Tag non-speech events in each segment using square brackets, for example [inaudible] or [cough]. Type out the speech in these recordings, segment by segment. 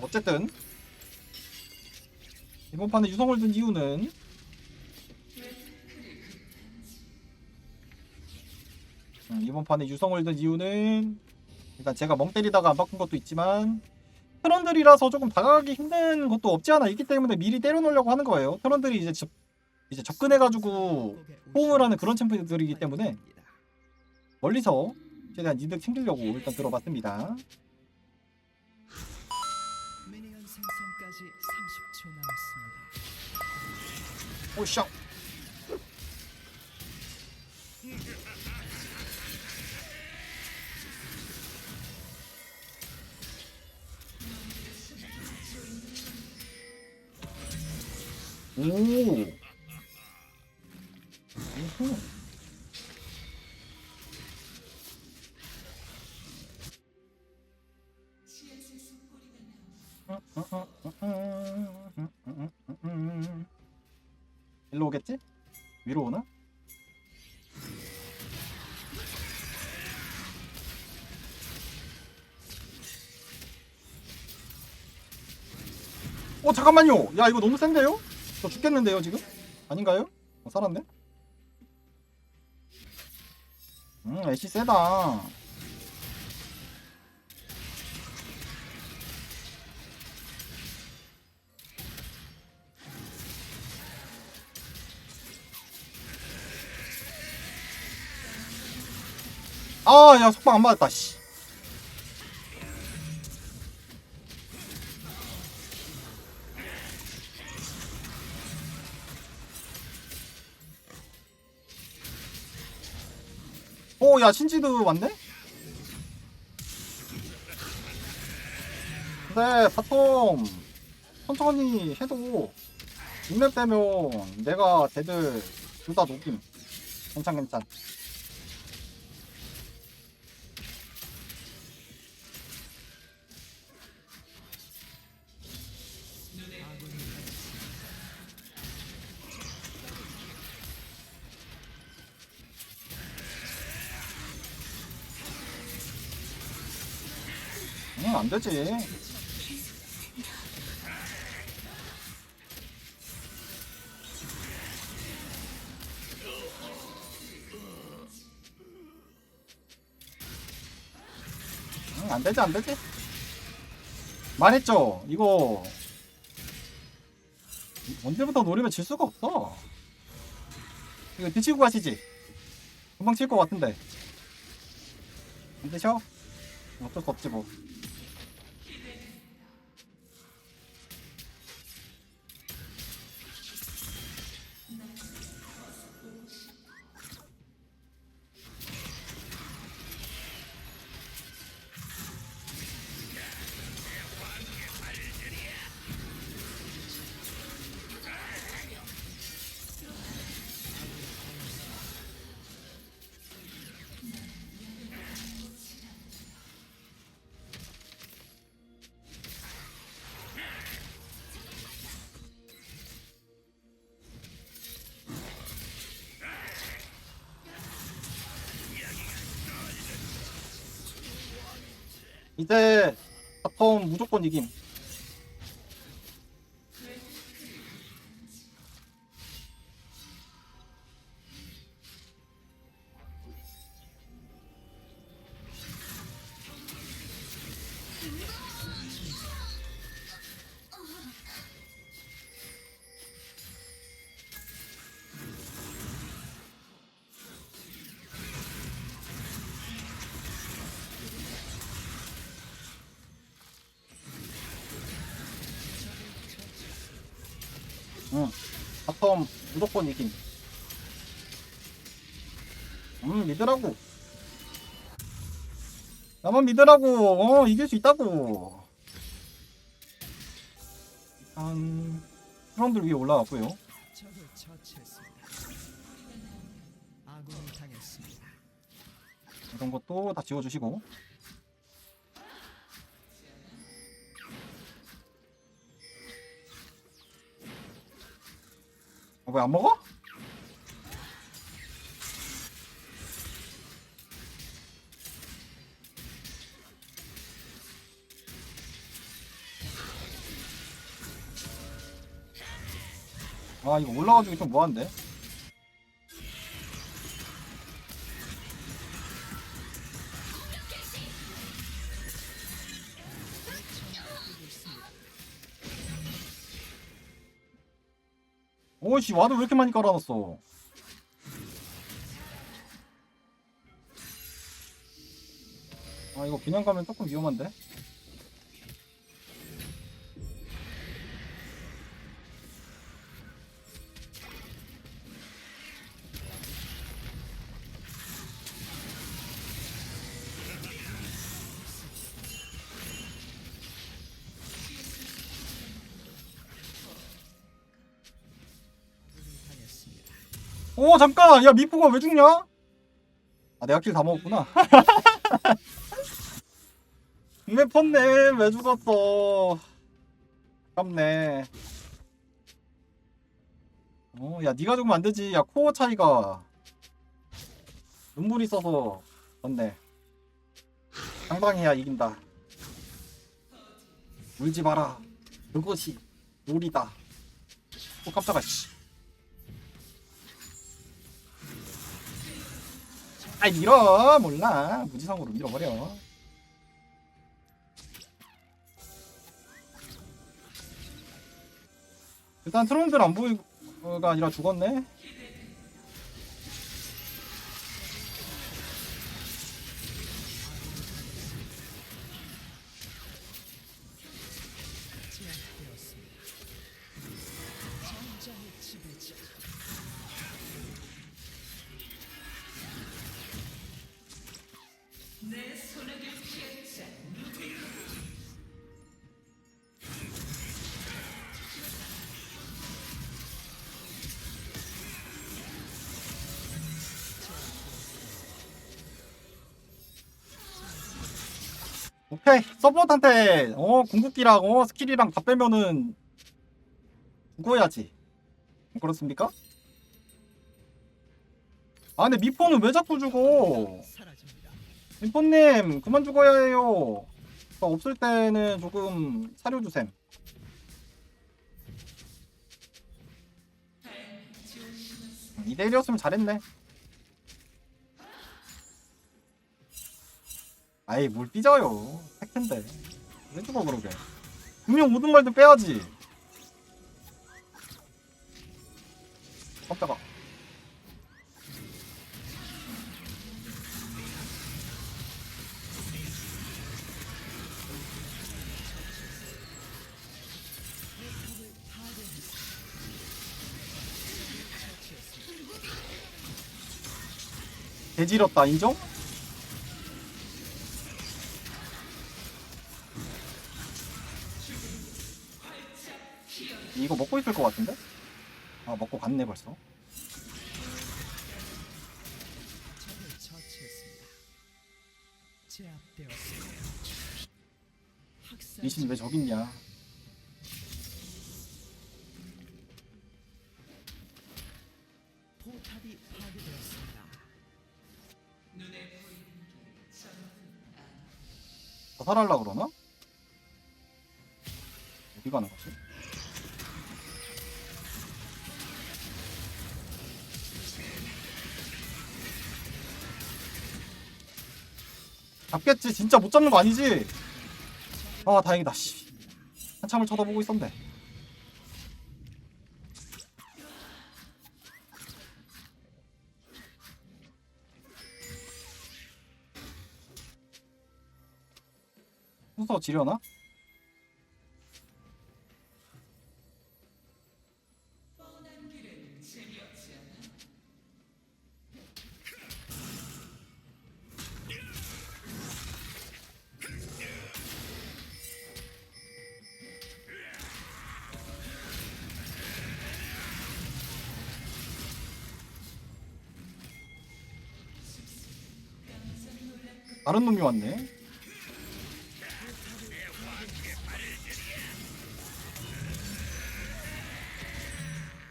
어쨌든 이번 판에 유성을 든 이유는 음, 이번 판에 유성을 든 이유는 일단 제가 멍 때리다가 안 바꾼 것도 있지만 트런들이라서 조금 다가가기 힘든 것도 없지 않아 있기 때문에 미리 때려놓으려고 하는 거예요. 트런들이 이제 접, 이제 접근해가지고 호응을 하는 그런 챔프들이기 때문에 멀리서 최대한 이득 챙기려고 일단 들어봤습니다. 생성까지 30초 남았습니다. 오샤. 오. 우 오겠지? 위로 오나? 어 잠깐만요. 야 이거 너무 센데요? 저 죽겠는데요 지금? 아닌가요? 어, 살았네. 음 애쉬 세다. 아, 야, 속박 안 맞았다, 씨. 오, 야, 신지도 왔네? 근데, 바텀, 천천히 해도, 인맵 되면, 내가 쟤들, 둘 다 녹임. 괜찮, 괜찮. 응, 안 되지. 응, 안 되지, 안 되지. 말했죠. 이거 언제부터 노리면 질 수가 없어. 이거 드시고 가시지. 금방 칠 것 같은데. 안 되셔? 어쩔 수 없지 뭐. 이제 바텀 무조건 이김. 바텀 무조건 이김. 음, 믿으라고. 나만 믿으라고. 어, 이길 수 있다고. 한, 사람들 위에 올라왔고요. 이런 것도 다 지워주시고. 어, 왜안 먹어? 아 이거 올라가지고 좀 뭐한데? 오씨 와도 왜 이렇게 많이 깔아놨어? 아 이거 그냥 가면 조금 위험한데? 오 잠깐! 야 미포가 왜 죽냐? 아 내가 킬 다 먹었구나. [laughs] 왜 펀네 왜 죽었어? 아깝네. 어야 니가 죽으면 안되지. 야 코어 차이가. 눈물이 있어서 졌네 당당해야 이긴다. 울지 마라. 그것이 롤이다. 오 깜짝아 씨 아이 밀어 몰라. 무지성으로 밀어버려. 일단 트론들 안 보이가 아니라 죽었네 오케이 서포트한테 어 궁극기랑 어 스킬이랑 다 빼면은 죽어야지 그렇습니까? 아 근데 미포는 왜 자꾸 죽어. 미포님 그만 죽어야 해요 저 없을 때는 조금 사려주셈 이대일이었으면 잘했네 아이 뭘 삐져요. 팩트인데. 왜 죽어 그러게. 분명 모든 말도 빼야지. 깜짝아. 개지렸다 인정? 이거 먹고 있을 것 같은데? 아 먹고 갔네 벌써 적을 처치했습니다. 제압되었습니다. 학살 리신 왜 저기 있냐 포탑이 파괴되었습니다. 자살하려 그러나? 어디 가는 거지? 잡겠지 진짜 못 잡는 거 아니지? 아 다행이다 씨 한참을 쳐다보고 있었네 순서 지려나? 다른 놈이 왔네.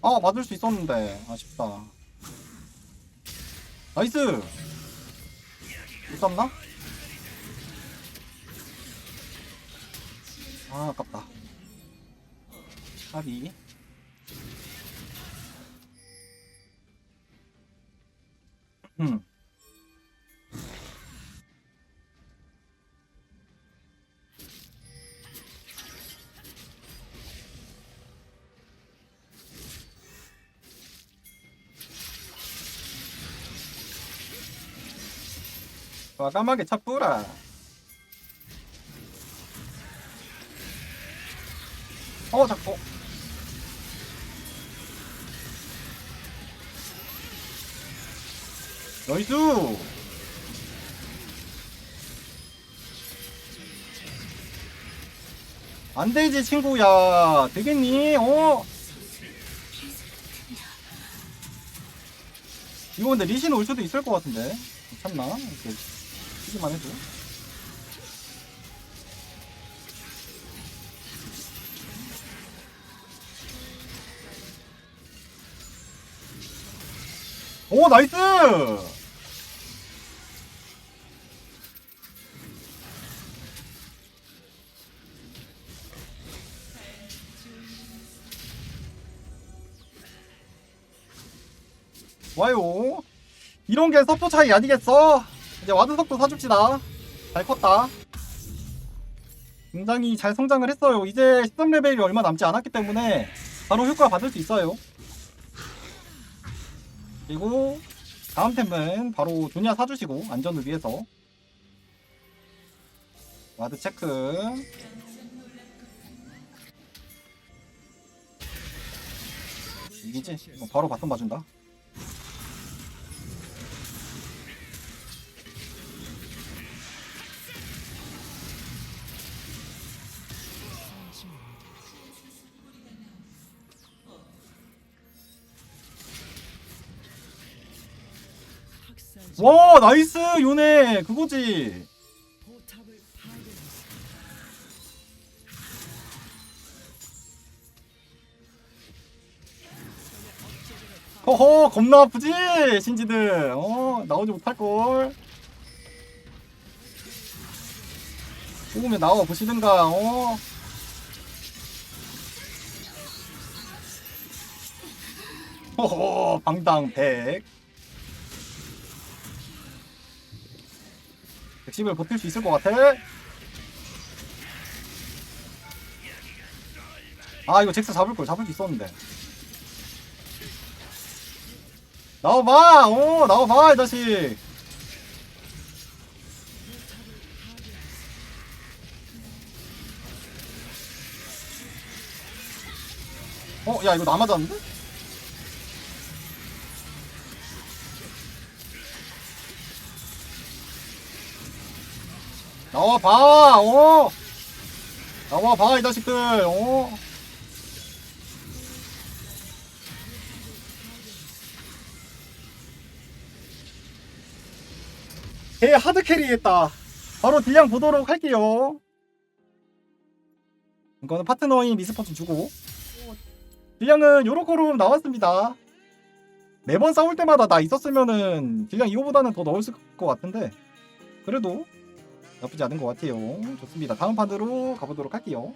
아 받을 수 있었는데. 아쉽다. 나이스! 못 잡나? 아 아깝다. 합이 음 과감하게 차 뿌라. 어, 자꾸. 나이스! 안 되지, 친구야. 되겠니? 어? 이거 근데 리신 올 수도 있을 것 같은데. 괜찮나? 이렇게 치기만 해도. 오, 나이스! 와요. 이런 게 속도 차이 아니겠어? 이제 와드 속도 사줍시다. 잘 컸다. 굉장히 잘 성장을 했어요. 이제 13레벨이 얼마 남지 않았기 때문에 바로 효과 받을 수 있어요. 그리고 다음 템은 바로 조니아 사주시고 안전을 위해서 와드 체크 이기지? 어, 바로 바텀 봐준다 나이스 요네. 그거지. 허허 겁나 아프지 신지들. 어 나오지 못할걸. 뽑으면 나와 보시든가 어. 허허 방당 100 110을 버틸 수 있을 것 같아 아 이거 잭스 잡을 걸 잡을 수 있었는데 나와봐! 어, 나와봐, 이 자식! 어, 야, 이거 나 맞았는데? 나와봐! 어! 나와봐, 이 자식들! 어! 개 하드 캐리했다. 바로 딜량 보도록 할게요. 이거는 파트너인 미스퍼트 주고 딜량은 요렇게로 나왔습니다. 매번 싸울 때마다 나 있었으면은 딜량 이거보다는 더 넣었을 것 같은데 그래도 나쁘지 않은 것 같아요. 좋습니다. 다음 판으로 가보도록 할게요.